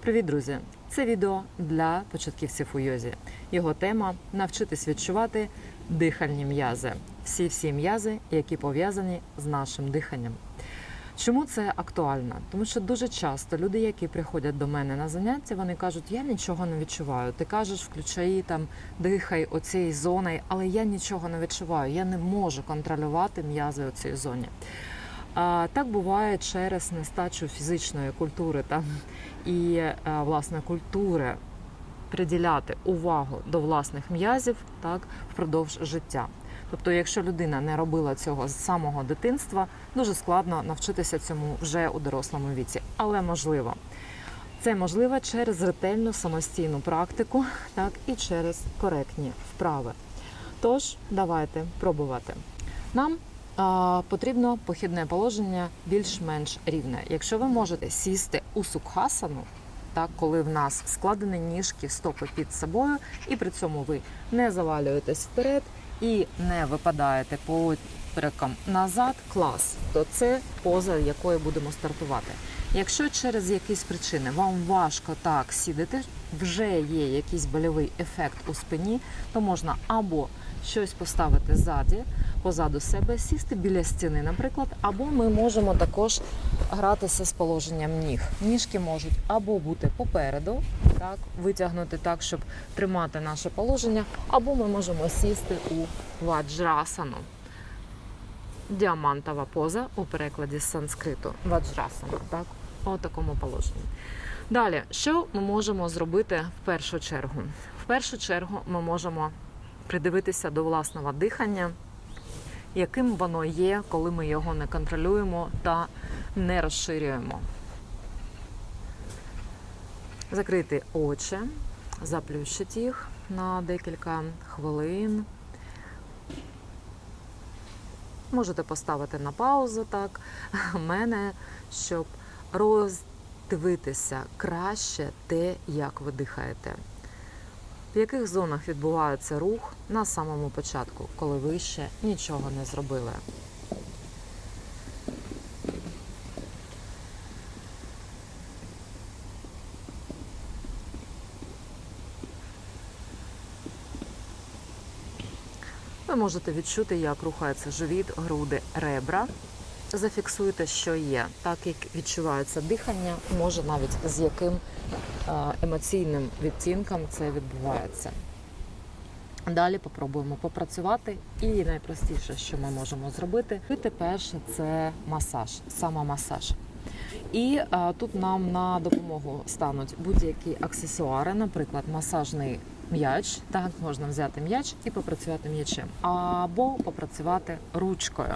Привіт, друзі! Це відео для початківців у йозі. Його тема навчитись відчувати дихальні м'язи. Всі всі м'язи, які пов'язані з нашим диханням. Чому це актуально? Тому що дуже часто люди, які приходять до мене на заняття, вони кажуть, я нічого не відчуваю. Ти кажеш, включай там, дихай оцією зоною, але я нічого не відчуваю. Я не можу контролювати м'язи у цій зоні. Так буває через нестачу фізичної культури та і е, власне культури приділяти увагу до власних м'язів так впродовж життя. Тобто, якщо людина не робила цього з самого дитинства, дуже складно навчитися цьому вже у дорослому віці, але можливо. Це можливо через ретельну самостійну практику, так і через коректні вправи. Тож, давайте пробувати. Нам потрібно похідне положення більш-менш рівне. Якщо ви можете сісти у сукхасану, так, коли в нас складені ніжки, стопи під собою, і при цьому ви не завалюєтесь вперед і не випадаєте попереком назад, клас, то це поза якої будемо стартувати. Якщо через якісь причини вам важко так сідати, вже є якийсь больовий ефект у спині, то можна або щось поставити ззаді, позаду себе, сісти біля стіни, наприклад, або ми можемо також гратися з положенням ніг. Ніжки можуть або бути попереду, так, витягнути так, щоб тримати наше положення, або ми можемо сісти у ваджрасану. Діамантова поза у перекладі з санскриту. Ваджрасана, так, у такому положенні. Далі, що ми можемо зробити в першу чергу? В першу чергу ми можемо придивитися до власного дихання, яким воно є, коли ми його не контролюємо та не розширюємо. Закрити очі, заплющити їх на декілька хвилин. Можете поставити на паузу так мене, щоб роздивитися краще те, як ви дихаєте. В яких зонах відбувається рух на самому початку, коли ви ще нічого не зробили. Ви можете відчути, як рухається живіт, груди, ребра. Зафіксуйте, що є, так як відчувається дихання, може навіть з яким е, емоційним відтінком це відбувається. Далі попробуємо попрацювати. І найпростіше, що ми можемо зробити, робити перше це масаж, самомасаж. І а, тут нам на допомогу стануть будь-які аксесуари, наприклад, масажний м'яч. Так, можна взяти м'яч і попрацювати м'ячем, або попрацювати ручкою.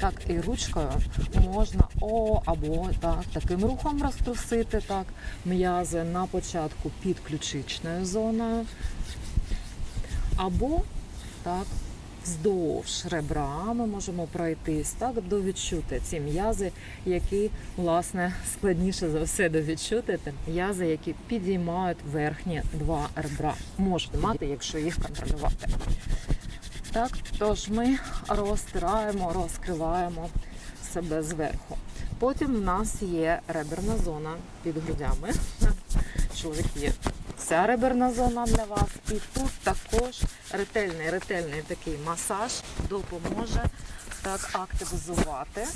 Так, і ручкою можна о, або так, таким рухом розтрусити так, м'язи на початку під ключичною зоною, або так. Вздовж ребра ми можемо пройтись так до відчути ці м'язи, які власне складніше за все до відчути. Це м'язи, які підіймають верхні два ребра. Можете мати, якщо їх контролювати. Так, тож ми розтираємо, розкриваємо себе зверху. Потім в нас є реберна зона під грудями. Чоловіки, ця реберна зона для вас. І тут також ретельний, ретельний такий масаж допоможе так активізувати,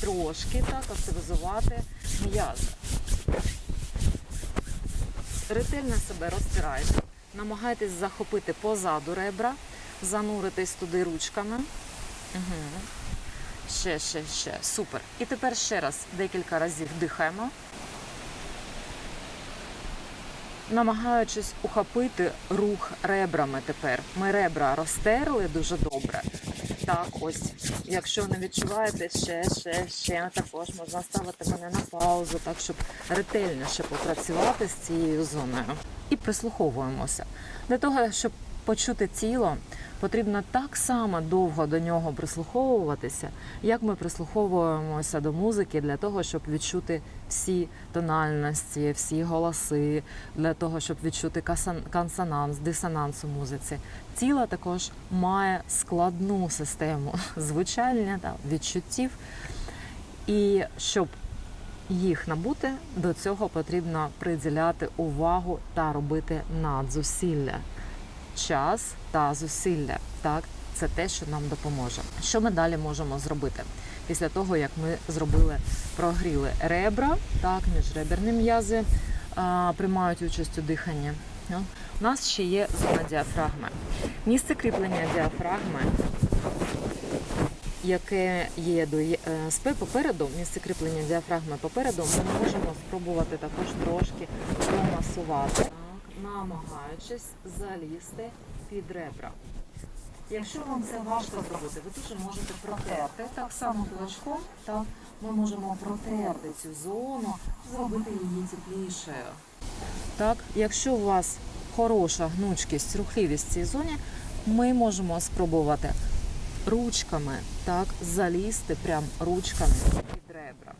трошки так активізувати м'язи. Ретельно себе розтирайте. Намагайтесь захопити позаду ребра, зануритись туди ручками. Угу. Ще, ще, ще. Супер. І тепер ще раз декілька разів дихаємо. Намагаючись ухопити рух ребрами тепер. Ми ребра розтерли дуже добре. Так, ось, якщо не відчуваєте, ще, ще, ще, також можна ставити мене на паузу, так, щоб ретельніше попрацювати з цією зоною. І прислуховуємося. Для того, щоб почути тіло, потрібно так само довго до нього прислуховуватися, як ми прислуховуємося до музики для того, щоб відчути всі тональності, всі голоси, для того, щоб відчути консонанс, дисонанс у музиці. Тіло також має складну систему звучання та відчуттів. І щоб їх набути, до цього потрібно приділяти увагу та робити надзусилля. Час та зусилля. Так, це те, що нам допоможе. Що ми далі можемо зробити? Після того, як ми зробили, прогріли ребра, так, міжреберні м'язи а, приймають участь у диханні. Ну, У нас ще є зона діафрагми. Місце кріплення діафрагми яке є до є- е, попереду, місце кріплення діафрагми попереду, ми можемо спробувати також трошки промасувати, так, намагаючись залізти під ребра. Якщо вам це важко зробити, ви дуже можете протерти так само кулачком, так ми можемо протерти цю зону, зробити її теплішою. Так, якщо у вас хороша гнучкість, рухливість в цій зоні, ми можемо спробувати ручками так залізти прям ручками під ребра.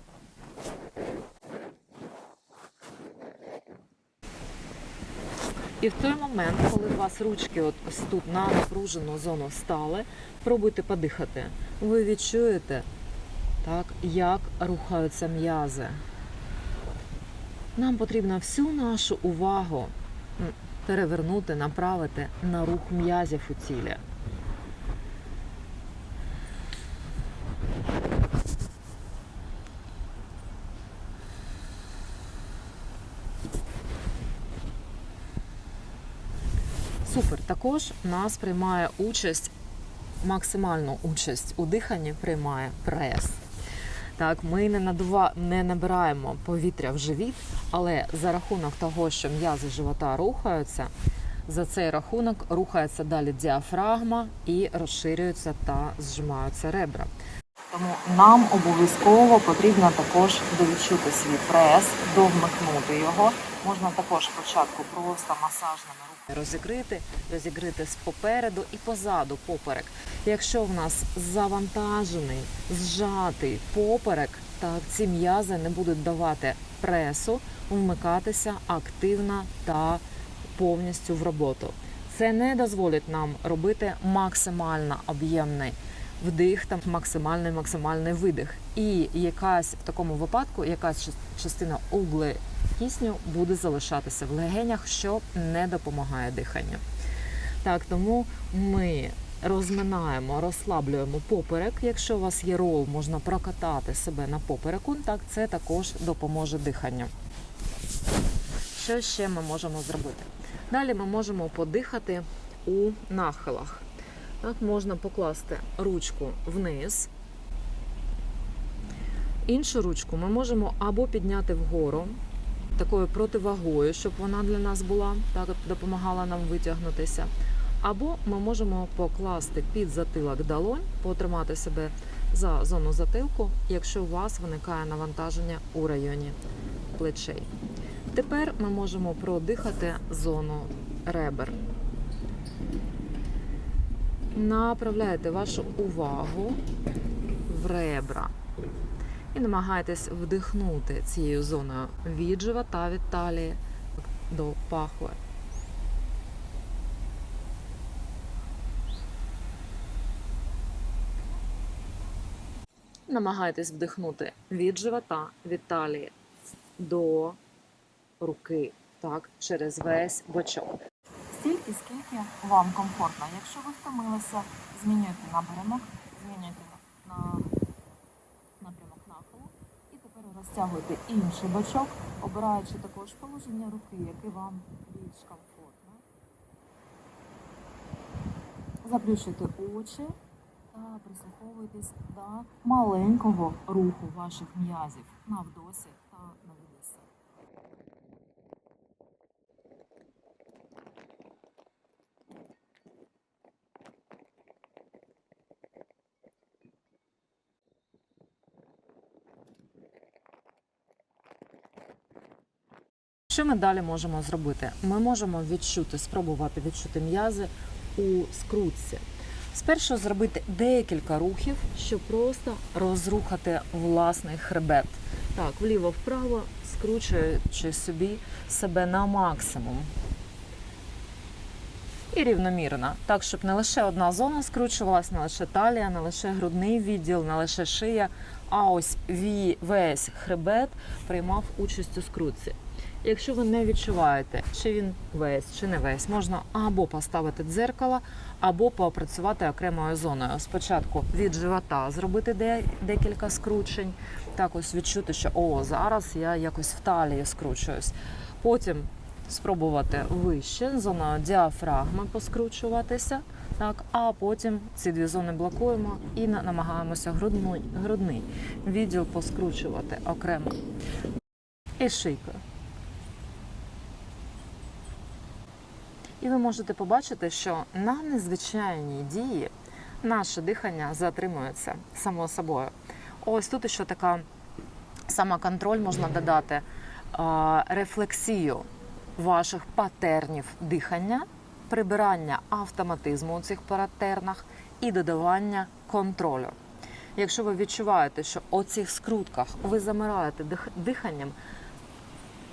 І в той момент, коли у вас ручки от ось тут на напружену зону стали, пробуйте подихати. Ви відчуєте, так, як рухаються м'язи. Нам потрібно всю нашу увагу перевернути, направити на рух м'язів у тілі. Супер. Також нас приймає участь, максимальну участь у диханні приймає прес. Так, ми не надува... не набираємо повітря в живіт, але за рахунок того, що м'язи живота рухаються, за цей рахунок рухається далі діафрагма і розширюються та зжимаються ребра. Тому нам обов'язково потрібно також довідчути свій прес, довмикнути його. Можна також спочатку просто масажними руками розігрити, розігрити попереду і позаду поперек. Якщо в нас завантажений, зжатий поперек, так ці м'язи не будуть давати пресу, вмикатися активно та повністю в роботу. Це не дозволить нам робити максимально об'ємний вдих та максимальний максимальний видих. І якась в такому випадку якась частина угли кисню буде залишатися в легенях, що не допомагає диханню. Так, тому ми розминаємо, розслаблюємо поперек. Якщо у вас є рол, можна прокатати себе на попереку. Так, це також допоможе диханню. Що ще ми можемо зробити? Далі ми можемо подихати у нахилах. Так, можна покласти ручку вниз. Іншу ручку ми можемо або підняти вгору такою противагою, щоб вона для нас була, так допомагала нам витягнутися. Або ми можемо покласти під затилок долонь, потримати себе за зону затилку, якщо у вас виникає навантаження у районі плечей. Тепер ми можемо продихати зону ребер. Направляйте вашу увагу в ребра і намагайтесь вдихнути цією зоною від живота, від талії до пахви. Намагайтесь вдихнути від живота, від талії до руки, так, через весь бочок. Стільки, скільки вам комфортно. Якщо ви втомилися, змінюйте напрямок, змінюйте на напрямок нахилу і тепер розтягуйте інший бочок, обираючи також положення руки, яке вам більш комфортно. Заплющуйте очі та прислуховуйтесь до маленького руху ваших м'язів на вдосі та на видосі. Що ми далі можемо зробити? Ми можемо відчути, спробувати відчути м'язи у скрутці. Спершу зробити декілька рухів, щоб просто розрухати власний хребет. Так, вліво-вправо, скручуючи собі себе на максимум. І рівномірно, так, щоб не лише одна зона скручувалась, не лише талія, не лише грудний відділ, не лише шия, а ось весь хребет приймав участь у скрутці. Якщо ви не відчуваєте, чи він весь, чи не весь, можна або поставити дзеркало, або попрацювати окремою зоною. Спочатку від живота зробити декілька скручень, так ось відчути, що о, зараз я якось в талії скручуюсь. Потім спробувати вище зоною діафрагми поскручуватися. Так, а потім ці дві зони блокуємо і намагаємося грудний, грудний відділ поскручувати окремо. І шийкою. І ви можете побачити, що на незвичайній дії наше дихання затримується само собою. Ось тут ще така самоконтроль можна додати, рефлексію ваших патернів дихання, прибирання автоматизму у цих патернах і додавання контролю. Якщо ви відчуваєте, що у цих скрутках ви замираєте дих- диханням,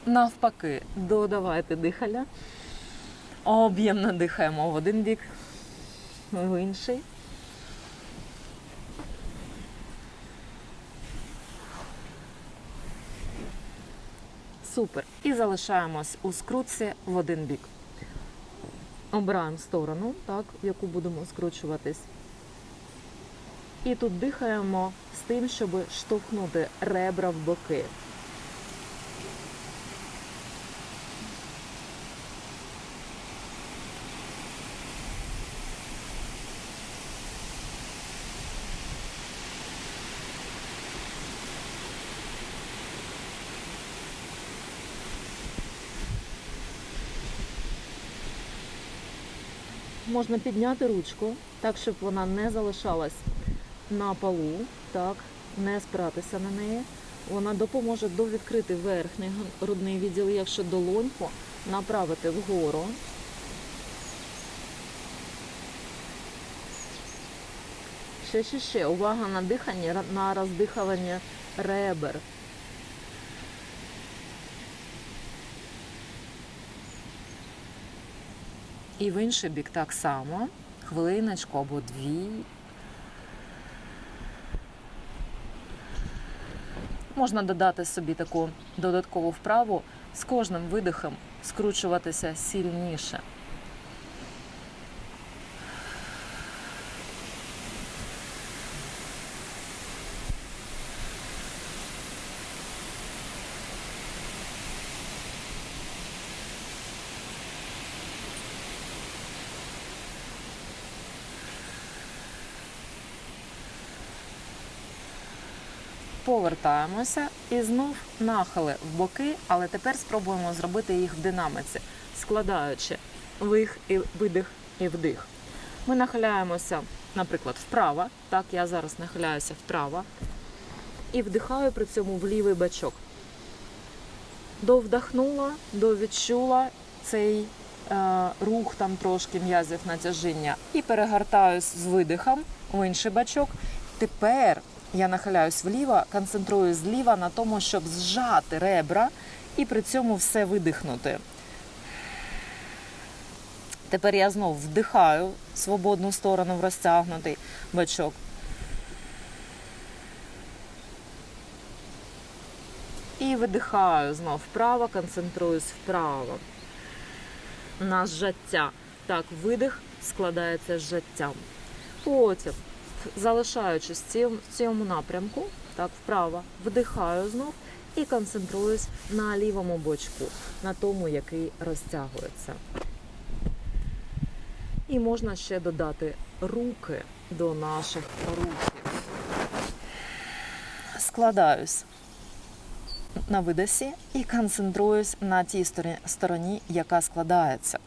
навпаки, додавайте дихання. Об'ємно дихаємо в один бік, в інший. Супер. І залишаємось у скрутці в один бік. Обираємо сторону, так, в яку будемо скручуватись. І тут дихаємо з тим, щоб штовхнути ребра в боки. Можна підняти ручку, так, щоб вона не залишалась на полу, так, не спиратися на неї. Вона допоможе довідкрити верхній грудний відділ, якщо долоньку направити вгору. Ще, ще, ще. Увага на дихання, на роздихування ребер. І в інший бік так само. Хвилиночку або дві. Можна додати собі таку додаткову вправу з кожним видихом скручуватися сильніше. Повертаємося і знов нахили в боки, але тепер спробуємо зробити їх в динаміці, складаючи вих і видих і вдих. Ми нахиляємося, наприклад, вправо. Так, я зараз нахиляюся вправо і вдихаю при цьому в лівий бачок. Довдохнула, довідчула цей е, рух там трошки м'язів натяжіння і перегортаюсь з видихом в інший бачок. Тепер я нахиляюсь вліво, концентруюсь зліва на тому, щоб зжати ребра і при цьому все видихнути. Тепер я знов вдихаю свободну сторону в розтягнутий бачок. І видихаю знов вправо, концентруюсь вправо. На зжаття. Так, видих складається з жаттям. Потім, залишаючись в цьому, напрямку, так, вправо, вдихаю знов і концентруюсь на лівому бочку, на тому, який розтягується. І можна ще додати руки до наших рухів. Складаюсь на видосі і концентруюсь на тій стороні- яка складається.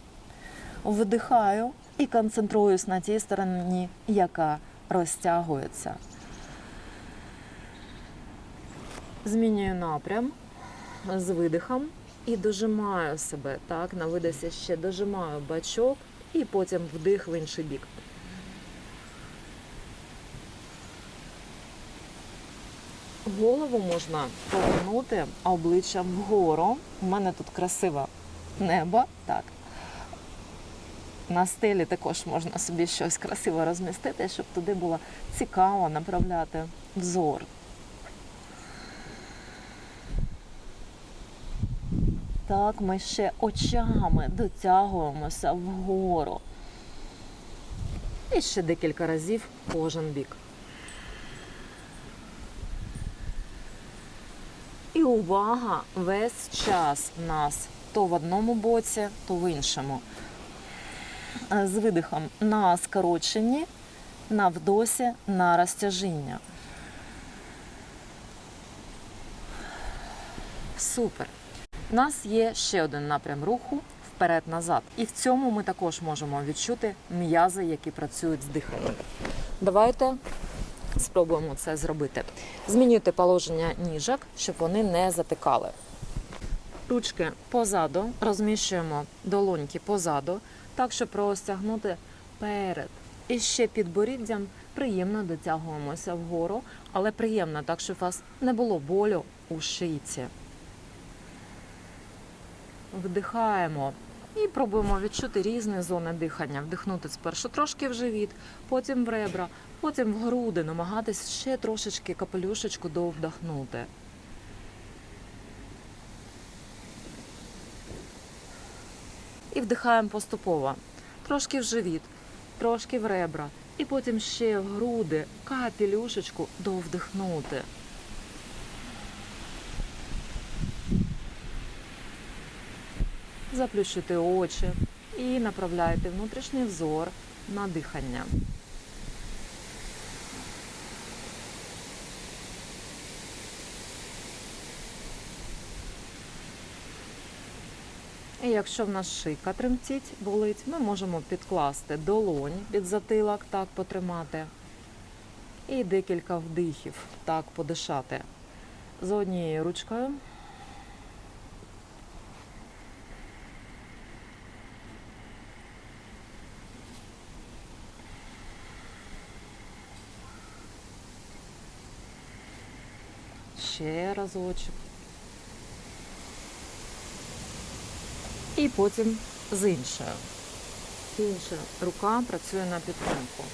Вдихаю і концентруюсь на тій стороні, яка розтягується. Змінюю напрям з видихом і дожимаю себе. Так, на видосі ще дожимаю бачок і потім вдих в інший бік. Голову можна повернути обличчям вгору. У мене тут красиве небо. Так на стелі також можна собі щось красиво розмістити, щоб туди було цікаво направляти взор. Так, ми ще очами дотягуємося вгору. І ще декілька разів кожен бік. І увага весь час нас то в одному боці, то в іншому. Е, З видихом на скороченні, на вдосі, на розтяжіння. Супер. У нас є ще один напрям руху вперед-назад. І в цьому ми також можемо відчути м'язи, які працюють з диханням. Давайте спробуємо це зробити. Змінюйте положення ніжок, щоб вони не затикали. Ручки позаду, розміщуємо долоньки позаду, так, щоб розтягнути перед. І ще під боріддям приємно дотягуємося вгору, але приємно так, щоб у вас не було болю у шийці. Вдихаємо і пробуємо відчути різні зони дихання. Вдихнути спершу трошки в живіт, потім в ребра, потім в груди, намагатись ще трошечки капелюшечку довдохнути. І вдихаємо поступово. Трошки в живіт, трошки в ребра, і потім ще в груди, капелюшечку довдихнути. Заплющуйте очі і направляйте внутрішній взор на дихання. Якщо в нас шийка тремтить, болить, ми можемо підкласти долонь під затилок, так потримати. І декілька вдихів, так подишати. З однією ручкою. Ще разочок. І потім з іншою. Інша рука працює на підтримку.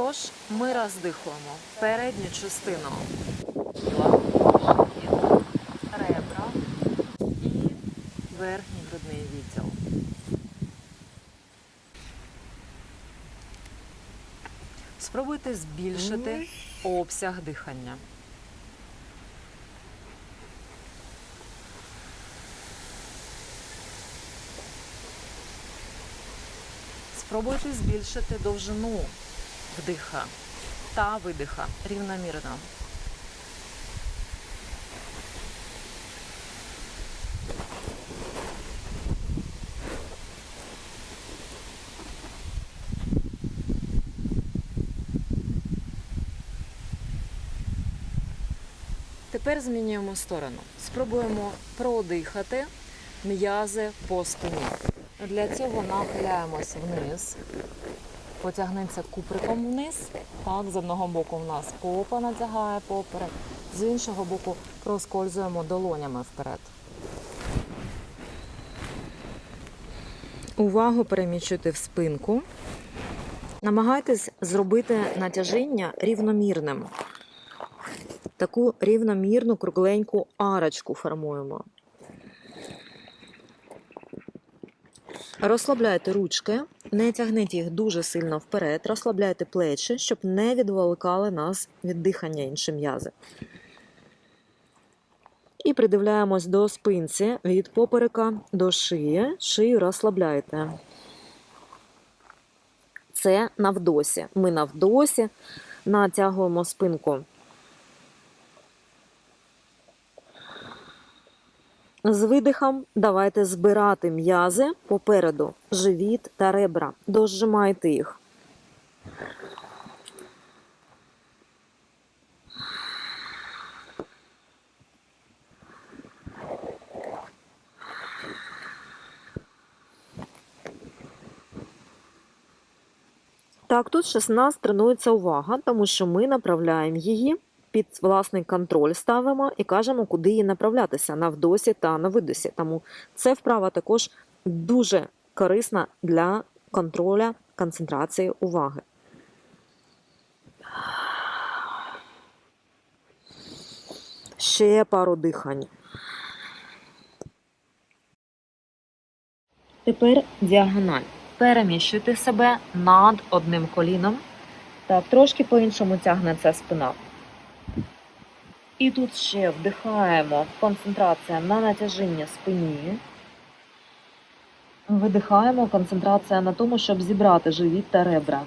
Тож ми роздихуємо передню частину тіла, ребра і верхній грудний відділ. Спробуйте збільшити обсяг дихання. Спробуйте збільшити довжину вдиха та видиха рівномірно. Тепер змінюємо сторону. Спробуємо продихати м'язи по спині. Для цього нахиляємось вниз, потягнеться куприком вниз. Так, з одного боку в нас попа натягає поперек, з іншого боку проскользуємо долонями вперед. Увагу переміщуйте в спинку. Намагайтесь зробити натяжіння рівномірним. Таку рівномірну кругленьку арочку формуємо. Розслабляйте ручки, не тягніть їх дуже сильно вперед, розслабляйте плечі, щоб не відволікали нас від дихання інші м'язи. І придивляємось до спинці від поперека до шиї. Шию розслабляйте. Це на вдосі. Ми на вдосі натягуємо спинку. З видихом давайте збирати м'язи попереду, живіт та ребра. Дожимайте їх. Так, тут 16 тренується увага, тому що ми направляємо її під власний контроль, ставимо і кажемо, куди її направлятися на вдосі та на видосі. Тому це вправа також дуже корисна для контроля концентрації уваги. Ще пару дихань. Тепер діагональ. Переміщуйте себе над одним коліном. Так, трошки по-іншому тягнеться спина. І тут ще вдихаємо. Концентрація на натяжіння спині. Видихаємо. Концентрація на тому, щоб зібрати живіт та ребра.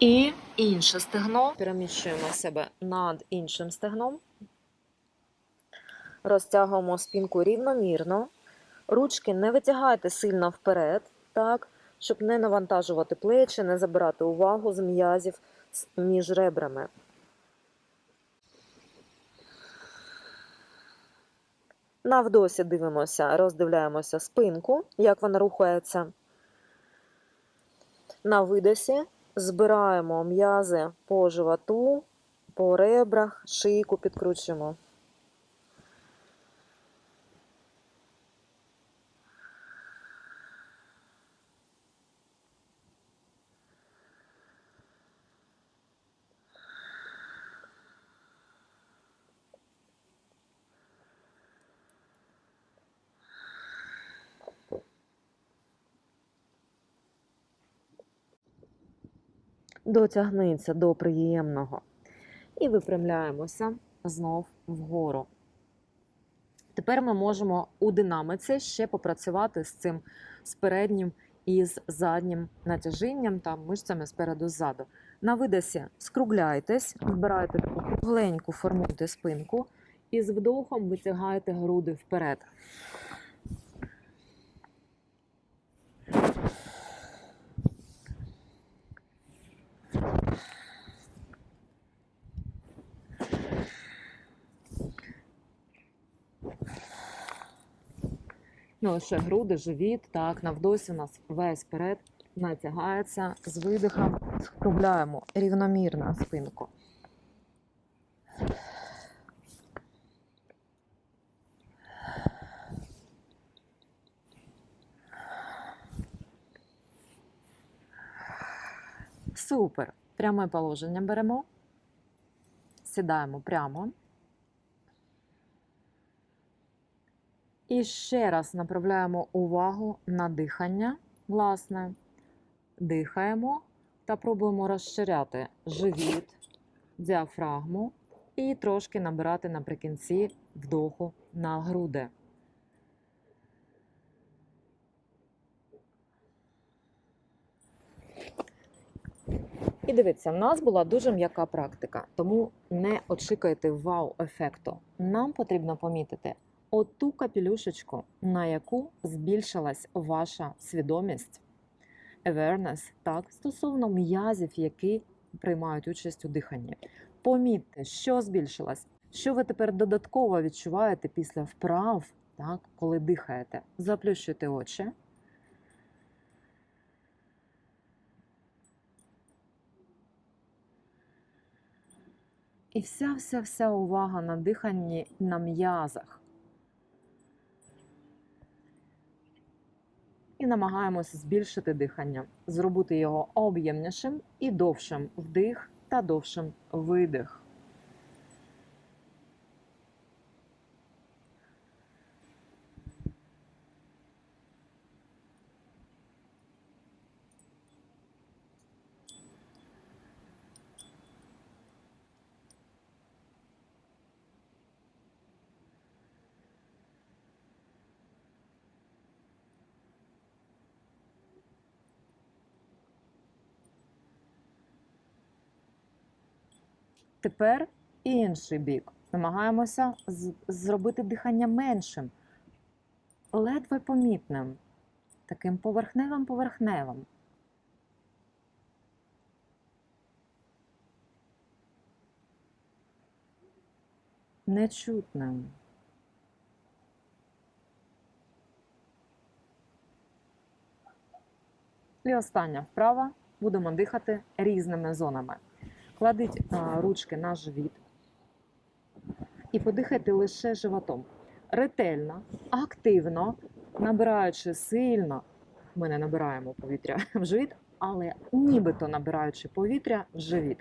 І інше стегно. Переміщуємо себе над іншим стегном. Розтягуємо спинку рівномірно. Ручки не витягайте сильно вперед, так, щоб не навантажувати плечі, не забирати увагу з м'язів між ребрами. На вдосі дивимося, роздивляємося спинку, як вона рухається. На видосі збираємо м'язи по животу, по ребрах, шийку підкручуємо. Дотягниться до приємного. І випрямляємося знов вгору. Тепер ми можемо у динамиці ще попрацювати з цим з переднім і з заднім натяжінням та мишцями спереду ззаду. На видосі скругляйтесь, збирайте таку кругленьку, формуйте спинку і з вдохом витягаєте груди вперед. Не лише груди, живіт, так, на вдосі у нас весь перед натягається з видихом, скругляємо рівномірно спинку. Супер. Пряме положення беремо. Сідаємо прямо. І ще раз направляємо увагу на дихання. Власне, дихаємо та пробуємо розширяти живіт, діафрагму і трошки набирати наприкінці вдоху на груди. І дивіться, в нас була дуже м'яка практика, тому не очікуйте вау-ефекту. Нам потрібно помітити оту капелюшечку, на яку збільшилась ваша свідомість, awareness, так, стосовно м'язів, які приймають участь у диханні. Помітьте, що збільшилось, що ви тепер додатково відчуваєте після вправ, так, коли дихаєте. Заплющуйте очі. І вся вся вся увага на диханні на м'язах. І намагаємось збільшити дихання, зробити його об'ємнішим і довшим вдих та довшим видих. Тепер інший бік. Намагаємося зробити дихання меншим, ледве помітним, таким поверхневим-поверхневим. Нечутним. І остання вправа будемо дихати різними зонами. Кладіть ручки на живіт і подихайте лише животом. Ретельно, активно, набираючи сильно, ми не набираємо повітря в живіт, але нібито набираючи повітря в живіт.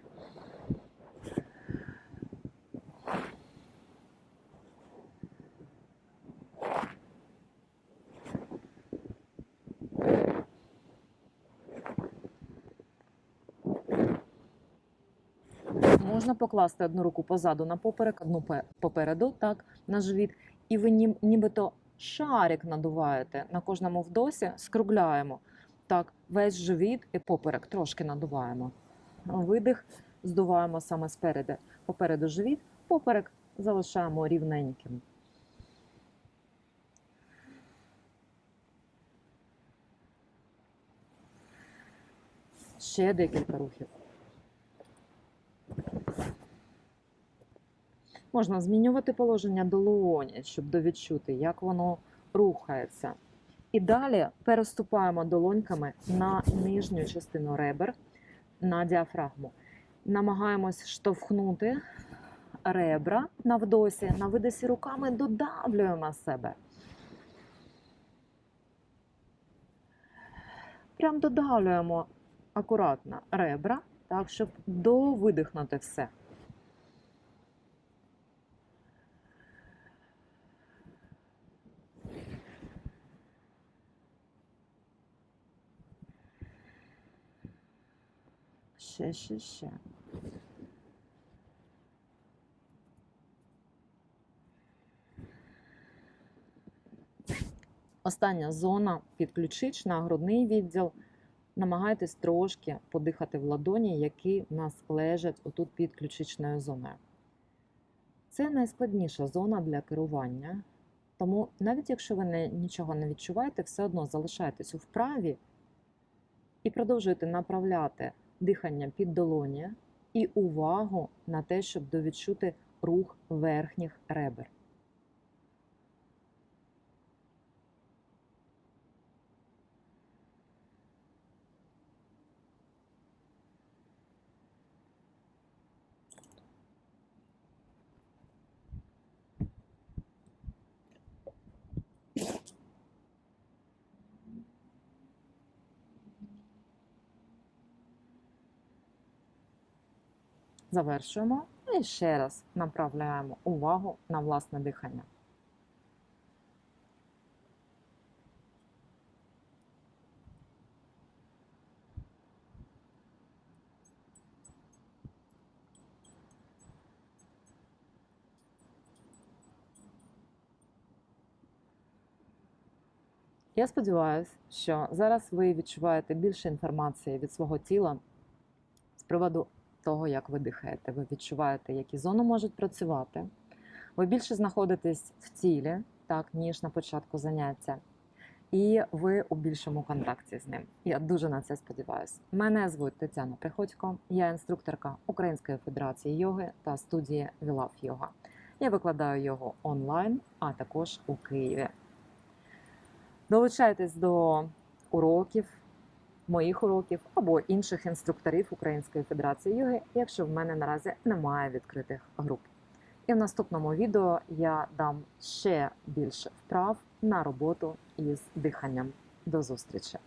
Можна покласти одну руку позаду на поперек, одну попереду, так, на живіт, і ви ніб- нібито шарик надуваєте. На кожному вдосі скругляємо. Так, весь живіт і поперек трошки надуваємо. Видих здуваємо саме спереду. Попереду живіт, поперек залишаємо рівненьким. Ще декілька рухів. Можна змінювати положення долоні, щоб довідчути, як воно рухається. І далі переступаємо долоньками на нижню частину ребер, на діафрагму. Намагаємось штовхнути ребра на вдосі, на видосі руками додавлюємо себе. Прям додавлюємо акуратно ребра, так, щоб довидихнути все. Ще, ще. Остання зона підключична, грудний відділ. Намагайтесь трошки подихати в ладоні, які в нас лежать отут під ключичною зоною. Це найскладніша зона для керування. Тому навіть якщо ви не, нічого не відчуваєте, все одно залишайтесь у вправі і продовжуйте направляти дихання під долоні і увагу на те, щоб довідчути рух верхніх ребер. Завершуємо і ще раз направляємо увагу на власне дихання. Я сподіваюся, що зараз ви відчуваєте більше інформації від свого тіла з приводу того, як ви дихаєте. Ви відчуваєте, які зони можуть працювати. Ви більше знаходитесь в тілі, так, ніж на початку заняття. І ви у більшому контакті з ним. Я дуже на це сподіваюся. Мене звуть Тетяна Приходько, я інструкторка Української федерації йоги та студії Вілав Йога. Я викладаю його онлайн, а також у Києві. Долучайтесь до уроків, моїх уроків або інших інструкторів Української федерації йоги, якщо в мене наразі немає відкритих груп. І в наступному відео я дам ще більше вправ на роботу із диханням. До зустрічі!